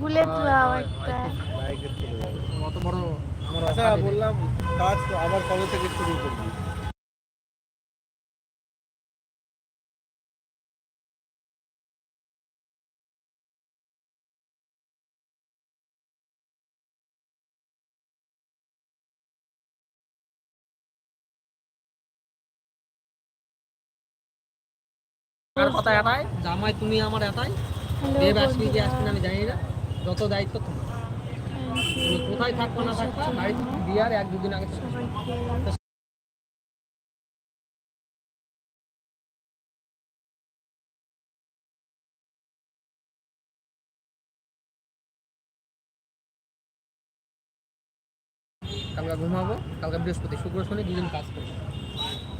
Bullet দাও একটা। বাইকে চলে যাবে অত বড় আচ্ছা বললাম কাজ আবার কবে থেকে শুরু করবি? কথা এটাই জামাই তুমি আমার এটাই। দেব আসবি কি আসবি আমি জানি না। যত দায়িত্ব তোমার। তুমি কোথায় থাকব না থাকবা বাড়ি বিয়ার এক দুদিন আগে কালকে ঘুমাবো কালকে বৃহস্পতি শুক্র শনি দুদিন কাজ করব।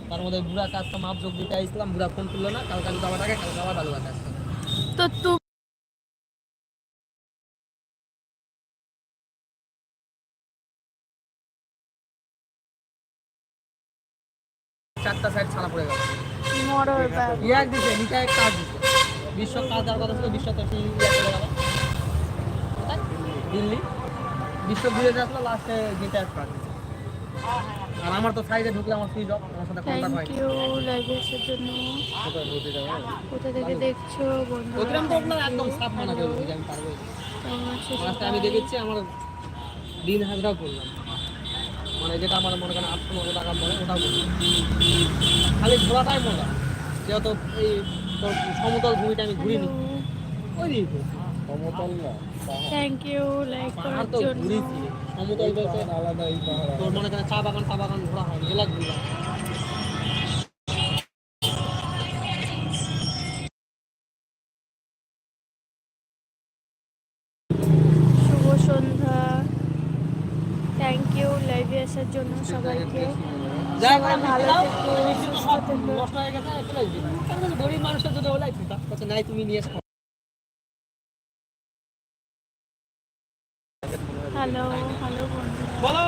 তার মধ্যে বুড়া কাজটা মাপ যোগ দিতে আসলাম বুড়া ফোন তুললো না কালকে আমি যাওয়ার আগে কালকে আবার বালুঘাটে আসলাম। তো চারটা সাইড ছাড়া পড়ে গেল। ইয়াক দিছে এক কাজ দিছে। বিশ্ব কাজ দেওয়ার কথা ছিল বিশ্ব তো সেই চলে গেল। দিল্লি। বিশ্ব ঘুরে আসলো লাস্টে নিটা এক কাজ দিছে আর আমার তো সাইডে ঢুকলে আমার সুইচ অফ আমার সাথে কন্ট্যাক্ট থ্যাংক ইউ লাইভে আসার জন্য। কোথায় কোথা থেকে দেখছ বন্ধু ওইরকম তো আপনার একদম সাফ মানা করে আমি পারব। আমি দেখেছি আমার দিন হাজরাও করলাম। মানে যেটা আমার মনে করেন আটশো নশো টাকা পড়ে ওটা বলি। খালি ঘোরাটাই মজা যেহেতু এই সমতল ভূমিটা আমি ঘুরিনি। ওই দিকে সমতল না থ্যাংক ইউ লাইক করার জন্য। ঘুরেছি। সমতল বলতে আলাদা এই পাহাড় তোর মনে করেন চা বাগান চা বাগান ঘোরা হয় এলাকা ঘুরলাম গরিব মানুষের যদি ওলাই নাই তুমি নিয়ে এসো হ্যালো হ্যালো বলো।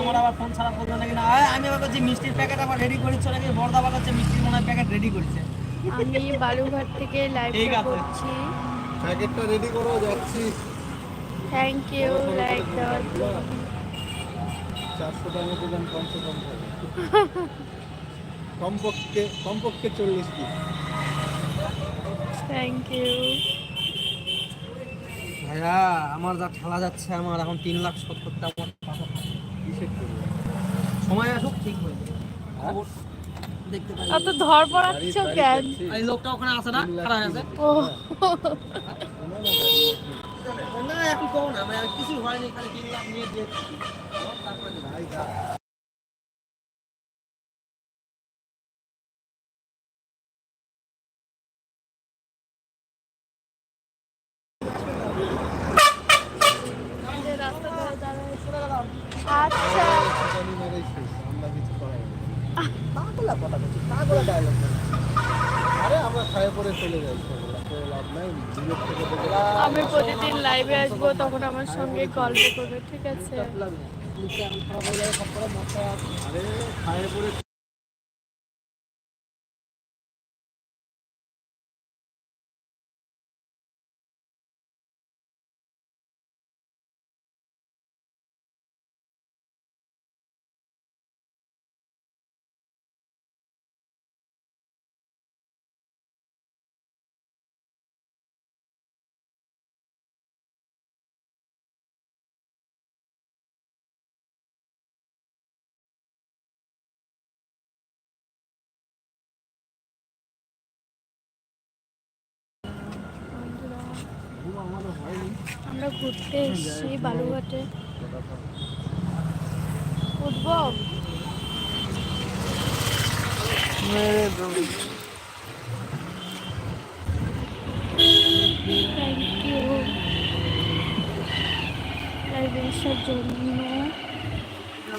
আমার আবার ফোন ছাড়া করবে নাকি না। আমি আবার করছি মিষ্টির প্যাকেট আবার রেডি করেছ নাকি? বর্দা আবার করছে মিষ্টির মনে প্যাকেট রেডি করেছে। আমি বালুঘাট থেকে লাইভ করছি। প্যাকেটটা রেডি করো যাচ্ছি। থ্যাংক ইউ লাইক দেওয়ার চারশো টাকা দেবেন কমসে কম কমপক্ষে কমপক্ষে চল্লিশ পিস থ্যাংক ইউ ভাইয়া আমার যা ঠেলা যাচ্ছে আমার এখন তিন লাখ সত্তরটা আমার সময় আসুক ঠিক হয়ে যাবে। হ্যাঁ? দেখতে পাই অত ধর পড়াচ্ছ কেন? এই লোকটা ওখানে আছে না? খারাপ আছে ও। না এখন কো না আমি কিছু হয়নি খালি কিনলাম নিয়ে দিয়ে তারপরে দেবো। রাস্তা ধরে দাঁড়ায়। আচ্ছা জানি মেরেই শেষ আমরা কিছু করাই না। পাগলা কথা বলছি পাগলা ডায়লগ আরে আমরা খায়ে পরে চলে যাই সকালে। তো লাভ নাই দূরের থেকে দেখে আমি প্রতিদিন লাইভে তখন আমার সঙ্গে গল্প করবে ঠিক আছে? আমরা ঘুরতে এসেছি বালুঘাটে উঠবো আসার জন্য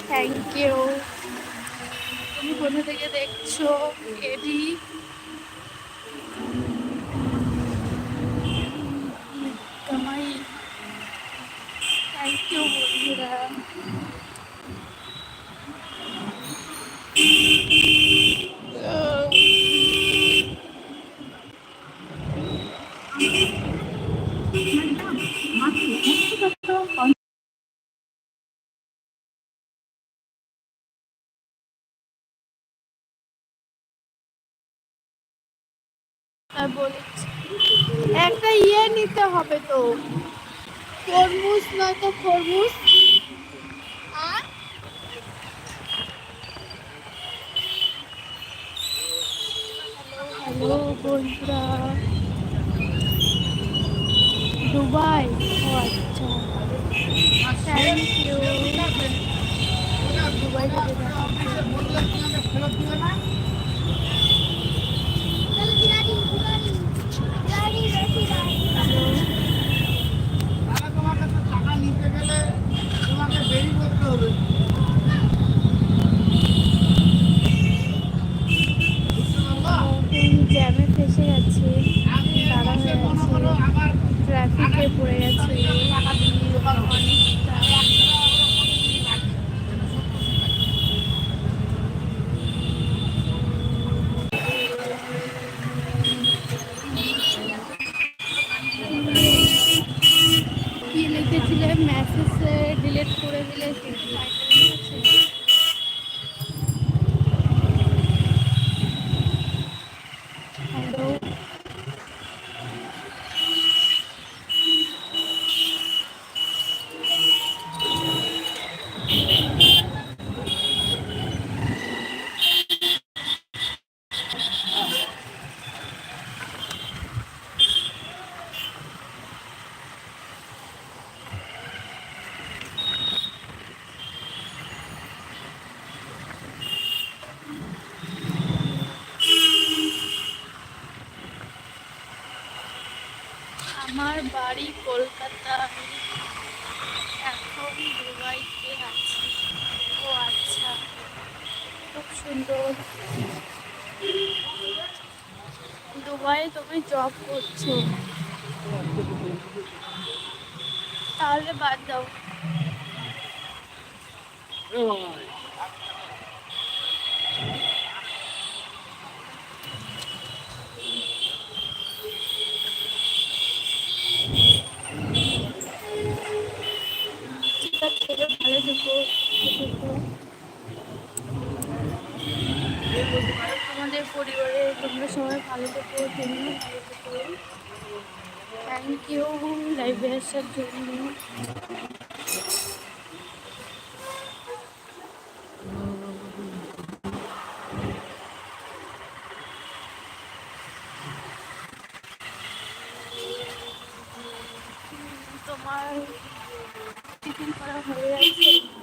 থ্যাংক ইউ তুমি কোথা থেকে দেখছ? এডি কামাই থ্যাংক ইউ বন্ধুরা আর বলেছি একটা ইয়ে নিতে হবে তো। খরমুজ নয়তো খরমুজ? আর? হ্যালো বন্ধুরা। দুবাই? ও আচ্ছা। থ্যাংক ইউ দুবাই জ্যামে ফেসে গেছে তারা হয়ে ট্রাফিকে পড়ে গেছে অনেকটা কি লিখেছিলে মেসেজ ডিলিট করে দিলে কিন্তু finally হচ্ছে। হ্যালো আমার বাড়ি, কলকাতা, আমি এখন দুবাইতে আছি। ও আচ্ছা খুব সুন্দর। দুবাইয়ে তুমি জব করছ। তাহলে বাদ দাও ঠিক আছে ভালো। তোমাদের পরিবারে তোমরা সবাই ভালো থেকো, তুমিও ভালো থেকো থ্যাংক ইউ লাইভে আসার জন্য তোমার করা হয়ে গেছে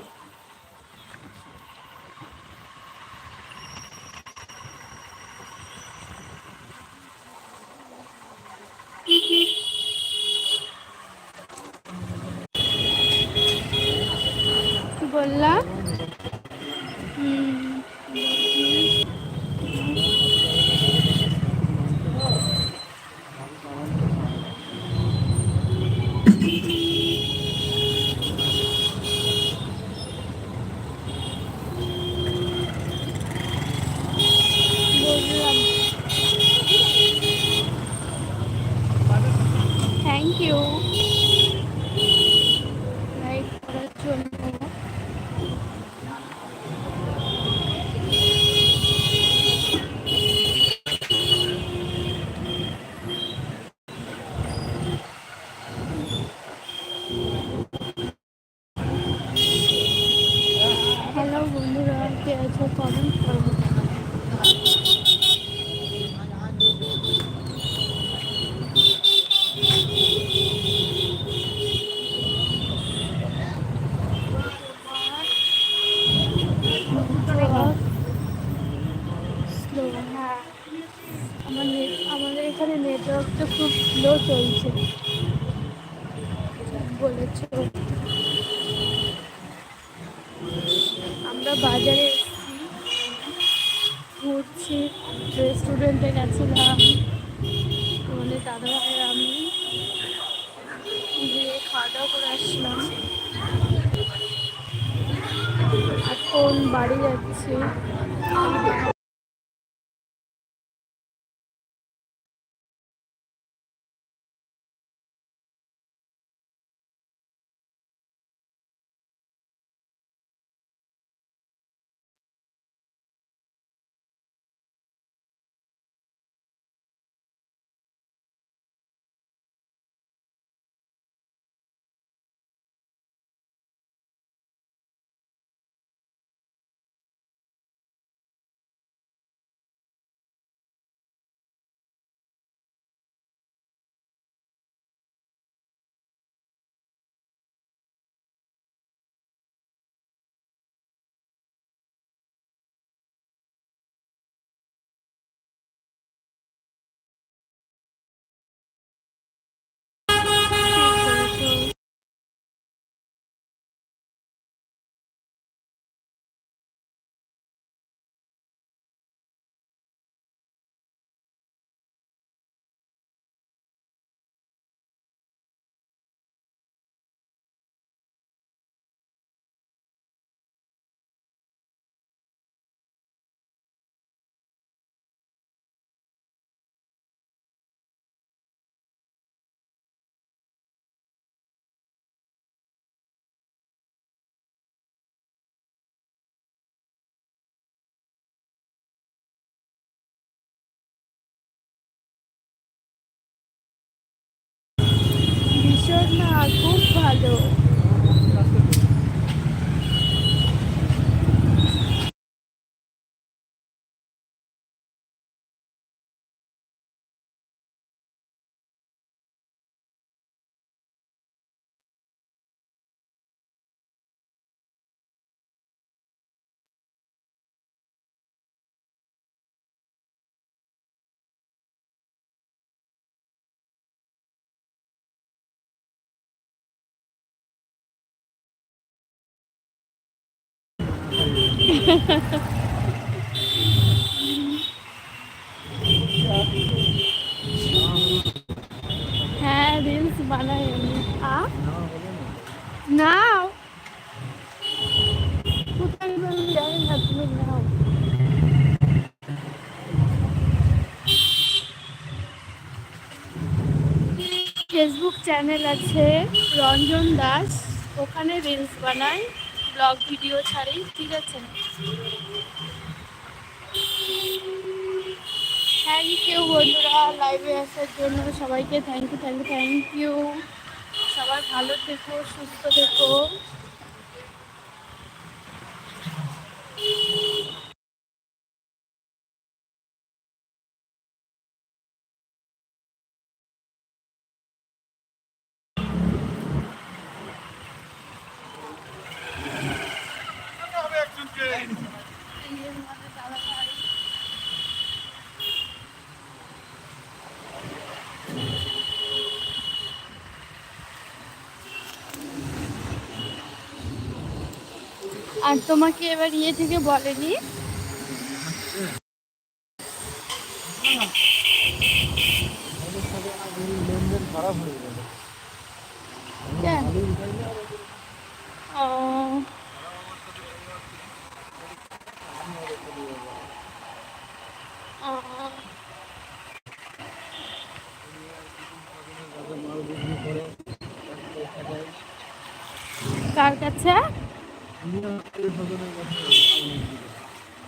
হ্যাঁ রিলস বানাই আমি। নাও কোথায় জানি না তুমি নাও। ফেসবুক চ্যানেল আছে রঞ্জন দাস ওখানে রিলস বানাই। ব্লগ ভিডিও ছাড়েই ঠিক আছে? থ্যাংক ইউ বন্ধুরা লাইভে আসার জন্য সবাইকে thank you thank you thank you সবাই ভালো থেকো, সুস্থ থেকো। আর তোমাকে এবার ইয়ে থেকে বলেনি আমাদের সাথে আগে লেনদেন খারাপ হয়ে গেল কেন ভালো উঠাই না ও ও, মাল বিক্রি করে কার কাছে আমি আত্মীয় স্বজনের কাছে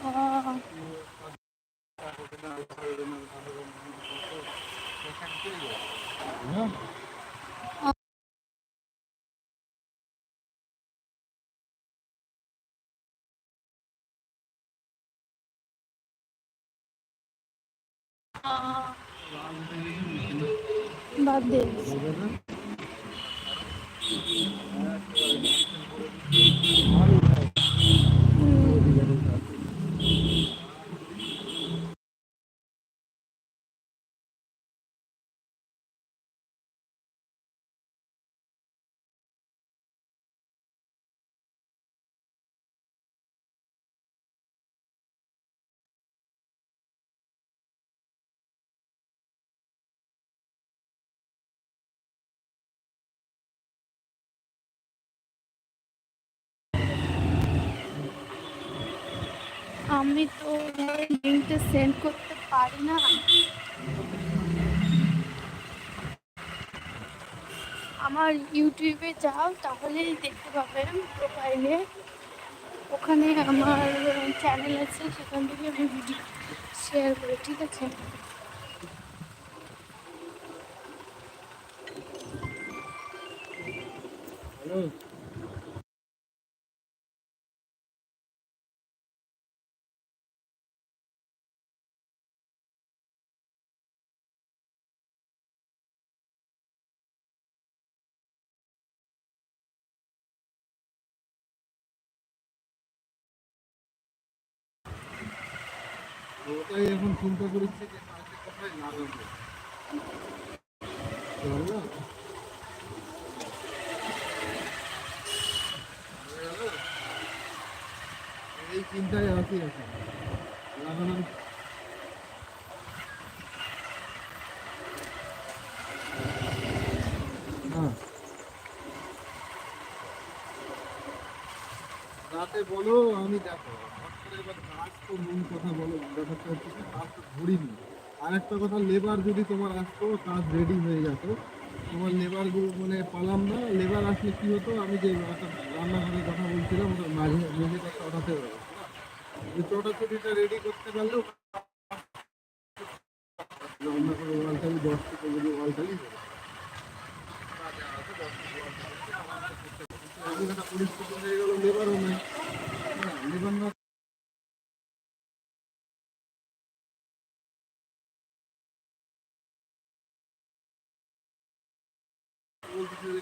ও, হ্যাঁ ও। বাদ দে। আমি তো লিঙ্কটা সেন্ড করতে পারি না। আমার ইউটিউবে যাও, তাহলেই দেখতে পাবেন প্রোফাইলে ওখানে আমার চ্যানেল আছে, সেখান থেকে আমি ভিডিও শেয়ার করি, ঠিক আছে? ওটাই এখন চিন্তা করছি যে? এই চিন্তায় আছি এখন। লাগানোর হ্যাঁ। রাতে বলো, আমি দেখো হট করে এবার কাজ তো মূল কথা বলো ব্যাপারটা হচ্ছে কি কাজ ধরিনি। আর একটা কথা লেবার যদি তোমার আসতো, কাজ রেডি হয়ে যেত। তোমার লেবার মানে পালাম না লেবার আসলে কি হতো, আমি যে রান্নাঘরের কথা বলছিলাম ওটা মাঝে মেঝেটা চটাতে হবে ওই চটাচটিটা রেডি করতে পারলেও রান্না করে ওয়ালটালি দশ থেকে যদি ওয়ালটালি পরিস্থিতি হয়ে গেল লেবারও নেই। লেবার না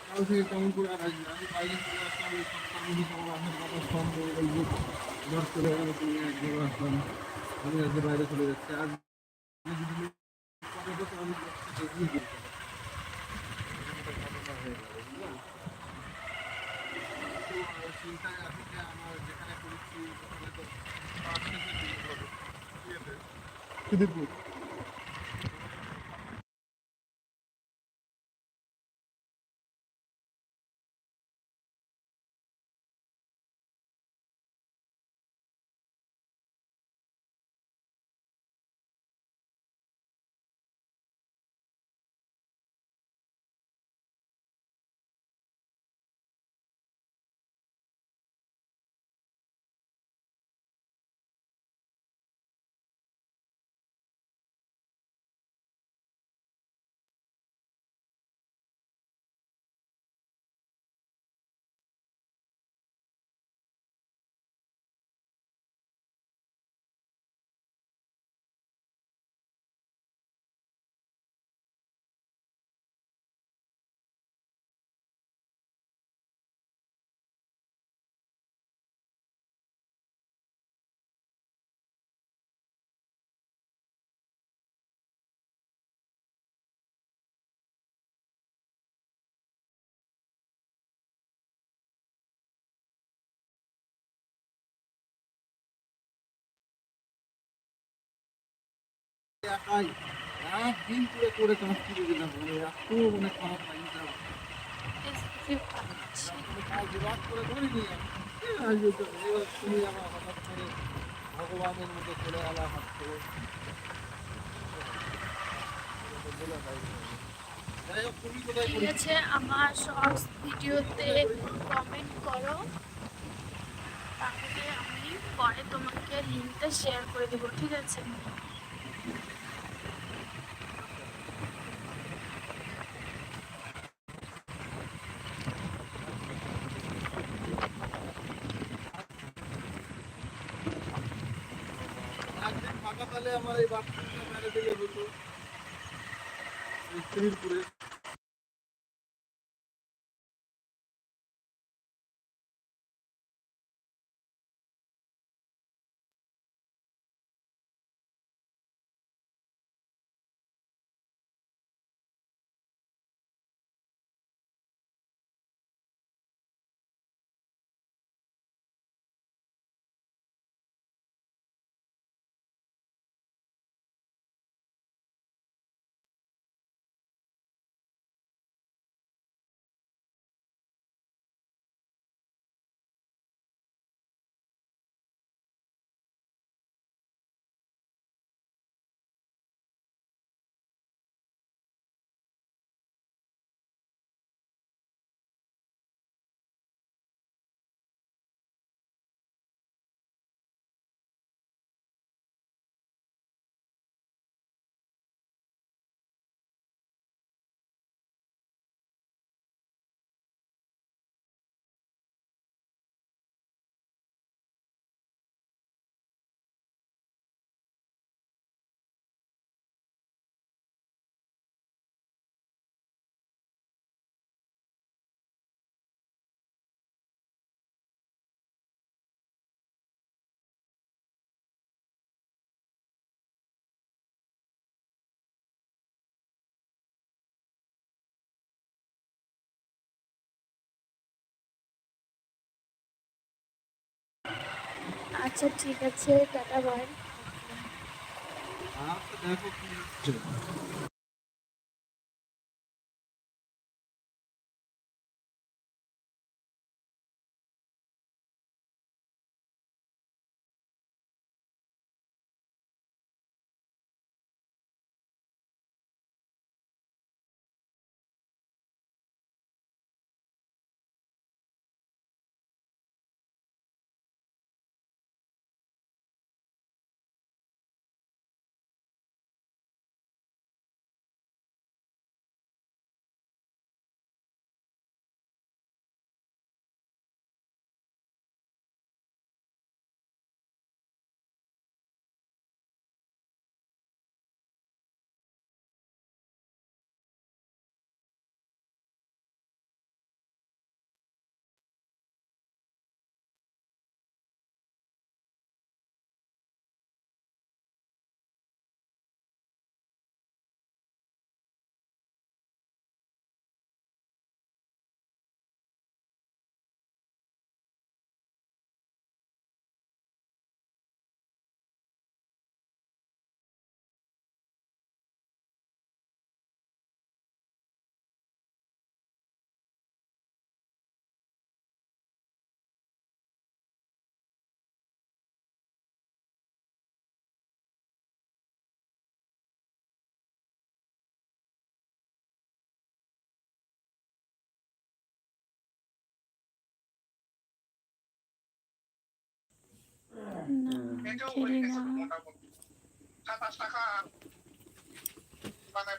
কাল থেকে কেমন করে আর আসবে আমি বাইরে চলে আসলাম ওই সপ্তাহ মিলি সবার আসার কথা সব ওই যে জ্বর চলে গেল তুমি একদিন আসলাম আমি আজকে বাইরে চলে যাচ্ছি আজ করে আমি এগিয়ে? তো চিন্তায় আছি যে আমার যেখানে করেছি ওখানে তো পাঁচ থেকে দিতে হবে। ইয়েতে, খিদিরপুর। একদিন করে করে মানে মানে খারাপ করে আমি। আমার ভগবানের মতো চলে এলা হাত আমার শর্টস ভিডিওতে কমেন্ট করো। তাহলে আমি পরে তোমাকে লিঙ্কটা শেয়ার করে দেবো, ঠিক আছে? এই বাথরুমটা মেরে দিলে হতো এই শ্রীপুরে আচ্ছা ঠিক আছে টাটা বাই আর তো দেখো কি হচ্ছে না খেলি না সাতাশ টাকা মানে